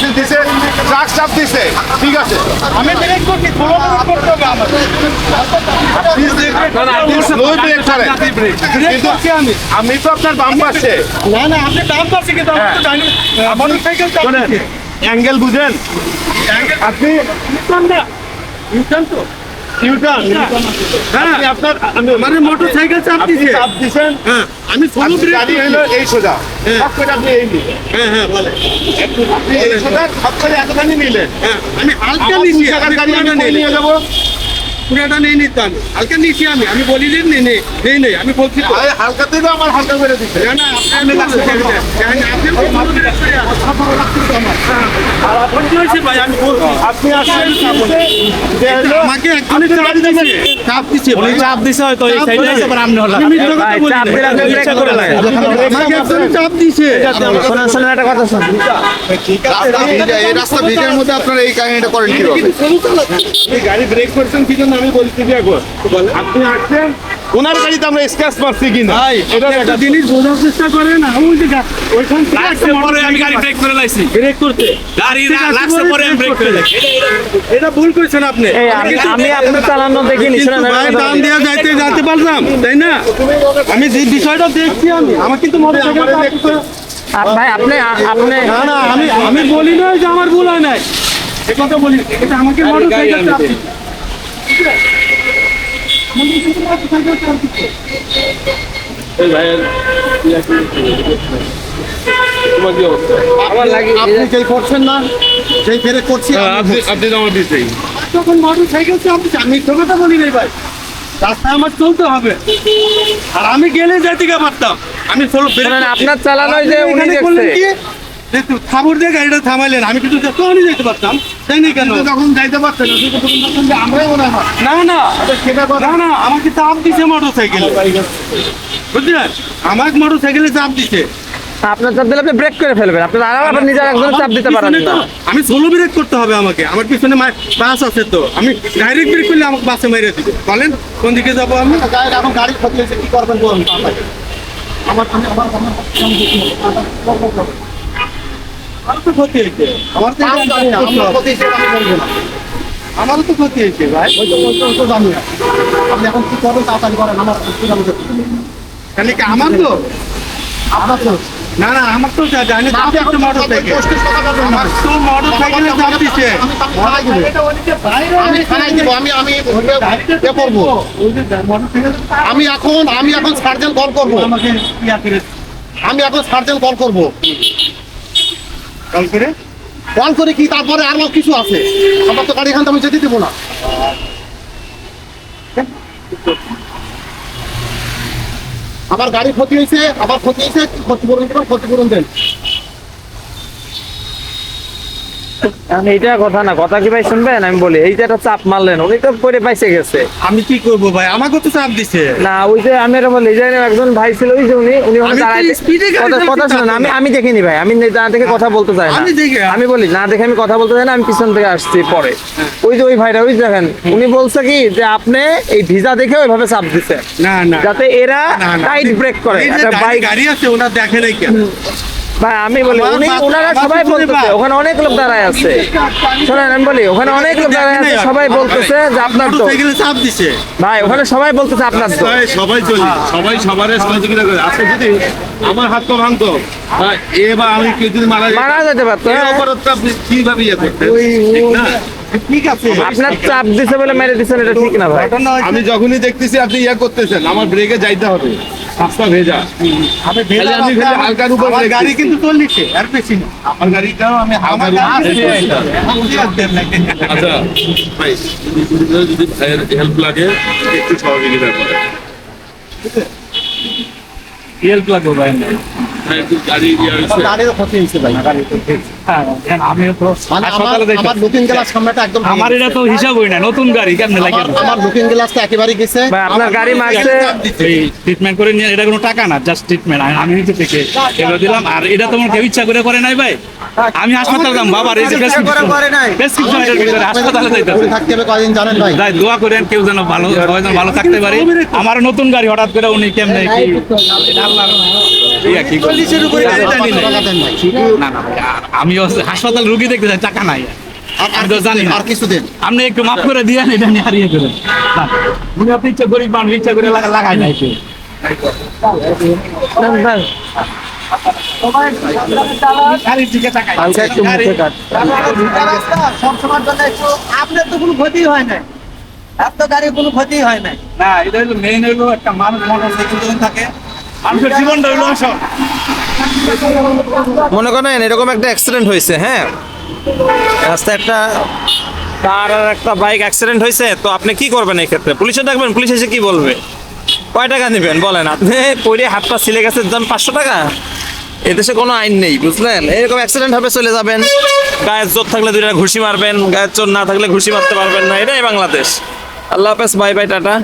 Service দিছে truck চাপ দিছে। ঠিক আছে। আমি আমি। তো আপনার বাম পাশে। না না আপনি বাম পাশে কিন্তু আমি তো জানি মোটরসাইকেল অ্যাঙ্গেল বুঝেন। আপনি তো। হ্যাঁ আমি মানে মোটরসাইকেল চাপ দিছে। চাপ দিছেন। হ্যাঁ আমি স্লো গাড়ি হলো এই সোজা। সব আপনি এই নিলেন? হ্যাঁ হ্যাঁ বলে আপনি এই সোজা সব এতখানি নিলেন? হ্যাঁ আমি হালকা আমি গাড়ি আমি নিয়ে নিয়ে যাব? পুরাটা নিয়ে নিতে আমি হালকা নিচ্ছি আমি আমি বলি যে নেই নেই নেই নেই। আমি বলছি তো। হালকা থেকে আমার হালকা করে দিচ্ছে। না না আপনি আপনি কি মনে হয়েছে ভাই আমি বলছি আপনি আসেন যে হলো আমাকে একজনের চাপ দিছে চাপ দিছে ভাই। চাপ দিছে হয়তো এই সাইডে। এসে আমনে হলো। আমি মিথ্যা কথা বলি। চাপ দিলে আপনি ব্রেক করে লাগে। আমাকে একজনের চাপ দিছে। শোনেন শোনেন একটা কথা শুনুন। এই রাস্তা ভিজের মধ্যে আপনারা এই কাহিনীটা করেন কীভাবে? গাড়ি ব্রেক করছেন কি জন্য? আমি বলছি যে আপনি আসছেন ওনার গাড়িতে আমরা স্ক্র্যাচ মারছি কিনা? ভাই এটা একটা জিনিস বোঝার চেষ্টা করেন ওই যে ওইখান থেকে একটা পরে আমি গাড়ি ব্রেক করে লাইছি। ব্রেক করতে। গাড়ি লাগছে পরে আমি ব্রেক করে লাইছি। এটা ভুল করেছেন আপনি। আমি আপনার চালানো দেখিনি ভাই দাম। দেওয়া যাইতে যাতে পারলাম তাই না? আমি যে বিষয়টা দেখছি আমি আমার কিন্তু মনে ভাই আপনি আপনি না না আমি আমি বলি না যে আমার ভুল হয় নাই। এ কথা বলি এটা আমাকে মোটরসাইকেল চাপ দিছে। ঠিক আছে? আমাকে কিন্তু মোটরসাইকেল চাপ দিছে। আমার লাগে আপনি যেই করছেন না যেই ফেরে করছি আপনি আপনি আমার দিতেই। তখন মোটরসাইকেল চাপ দিছে আমি কথা বলি নাই ভাই রাস্তায় আমার চলতে হবে। আর আমি গেলে পারতাম আমি আপনার যে উনি দেখছে। তুই থাবর দিয়ে গাড়িটা থামাইলেন আমি কিন্তু তখনই যেতে পারতাম। তাই না কেন? যখন যাইতে তখন বলছেন যে আমরাই মনে হয়। না না কথা না না আমাকে চাপ দিছে মোটর সাইকেলে বুঝলেন? আমার মোটর সাইকেলে চাপ দিছে। আপনার চাপ দিলে আপনি ব্রেক করে ফেলবেন। আপনি আর আপনার নিজের একজন চাপ দিতে পারেন না। আমি সোলো ব্রেক করতে হবে আমাকে। আমার পিছনে বাস আছে তো। আমি ডাইরেক্ট ব্রেক করলে আমাকে বাসে মেরে দিবে। বলেন কোন দিকে যাব আমি? গাড়ি এখন গাড়ি ক্ষতি হয়েছে কি করবেন বলুন। আমার আমি আমার আমার আমার তো ক্ষতি হয়েছে। আমার তো আমি আমার ক্ষতি আমি বলব না। আমারও তো ক্ষতি হয়েছে ভাই। ওই তো- ওই তো- জানি না। আপনি এখন কি করবেন তাড়াতাড়ি করেন আমার। তাহলে কি আমার তো? আপনার তো। না না আমার তো জানি আপনি মোটর সাইকেল না। আমার তো মোটর সাইকেলে চাপ দিচ্ছে আমি থানায় দিব। আমি আমি আমি এ করব। আমি এখন আমি এখন সার্জেন কল করব। আমাকে ইয়া করে আমি এখন সার্জেন কল করব। কল করে? কল করে কি? তারপরে আরও কিছু আছে? আমার তো গাড়ি এখান থেকে আমি যেতে দেবো না। আমার গাড়ি ক্ষতি হয়েছে আবার ক্ষতি হয়েছে, ক্ষতিপূরণ ক্ষতিপূরণ দেন। এখন এইটা কথা না কথা কি ভাই শুনবেন? আমি বলি এই যে একটা চাপ মারলেন উনি তো পরে পাইছে গেছে। আমি কি করব ভাই? আমাকে তো চাপ দিছে। না ওই যে আমি এটা বলি যে একজন ভাই ছিল ওই যে উনি উনি কথা- শুনুন আমি। আমি দেখিনি ভাই আমি না দেখে কথা বলতে চাই না। আমি বলি না দেখে আমি কথা বলতে চাই না আমি পিছন থেকে আসছি পরে। ওই যে ওই ভাইটা ওই দেখেন উনি বলছে কি যে আপনি এই ভিসা দেখে ওইভাবে চাপ দিচ্ছে না না। যাতে এরা। টাইট ব্রেক করে। একটা বাইক গাড়ি আছে ওনার দেখে নাই কেন? ভাই আমি বলি উনি ওনারা সবাই বলতেছে ওখানে অনেক লোক দাঁড়ায় আছে। শোনেন আমি বলি ওখানে অনেক লোক দাঁড়ায় আছে সবাই বলতেছে যে আপনার তো। চাপ দিছে। ভাই ওখানে সবাই বলতেছে আপনার তো। সবাই চলি। সবাই সবার সহযোগিতা করে। আজকে যদি আমার হাত পা ভাঙতো বা এ বা আমি কেউ যদি মারা মারা যেতে পারতো হ্যাঁ। অপরাধটা আপনি কীভাবে ইয়ে করতেন? ঠিক না? ঠিক আছে। আপনার চাপ দিছে বলে মেরে দিচ্ছেন এটা ঠিক না ভাই। আমি যখনই দেখতেছি আপনি ইয়ে করতেছেন আমার ব্রেকে যাইতে হবে। রাস্তা ভেজা। আমি ভেজা আমি ভেজা হালকার উপর আমার গাড়ি। কিন্তু চল্লিশে আর বেশি না। আমার গাড়িটাও আমি হালকার আমার। আচ্ছা ভাই যদি ভাইয়ের হেল্প লাগে একটু সহযোগিতা করে হেল্প লাগবে ভাই। আমিও তো মানে আমার এটা তো না নতুন গাড়ি কেমনে লাগে? আমার আমার লুকিং গ্লাসটা একেবারে গেছে। আপনার গাড়ি মারছে ট্রিটমেন্ট করে নিয়ে এটা কোনো টাকা না জাস্ট ট্রিটমেন্ট আমি নিজে থেকে এগুলো দিলাম। আর এটা তোমার কেউ ইচ্ছা করে করে নাই ভাই। আমি হাসপাতাল যাম বাবার এই যে প্রেসক্রিপশন এর ভিতরে হাসপাতালে যাইতাম থাকতে হবে কদিন জানেন ভাই? যাই দোয়া করেন কেউ যেন ভালো যেন ভালো থাকতে পারে। আমার নতুন গাড়ি হঠাৎ করে উনি কেমনে কি এটা না না আমিও হাসপাতাল রুগী দেখতে যাই টাকা নাই। আমি জানি আর কিছু দিন। আপনি একটু মাফ করে দিয়ে এটা নিয়ে হারিয়ে করেন উনি আপনি ইচ্ছা গরিব মানুষ ইচ্ছা করে লাগাই নাই কেউ। কাট আপনার তো কোনো ক্ষতি হয় নাই আপনার গাড়ির কোনো ক্ষতি হয় নাই। না এটা হলো মেইন হলো একটা মানুষ মানুষ সচেতন থাকে। মনে করেন, এরকম একটা অ্যাক্সিডেন্ট হয়েছে হ্যাঁ? রাস্তায় একটা কার আর একটা বাইক অ্যাক্সিডেন্ট হয়েছে, তো আপনি কি করবেন এই ক্ষেত্রে? পুলিশে ডাকবেন পুলিশ এসে কি বলবে? কয় টাকা নেবেন, বলেন? আপনি পরে হাতটা ছিলে গেছে, দাম পাঁচশো টাকা? এদেশে কোনো আইন নেই, বুঝলেন? এরকম অ্যাক্সিডেন্ট হবে, চলে যাবেন। গায়ের জোর থাকলে দুইটা ঘুষি মারবেন, গায়ের জোর না থাকলে ঘুষি মারতে পারবেন না, এটাই বাংলাদেশ। আল্লাহ হাফেজ বাই বাই টাটা।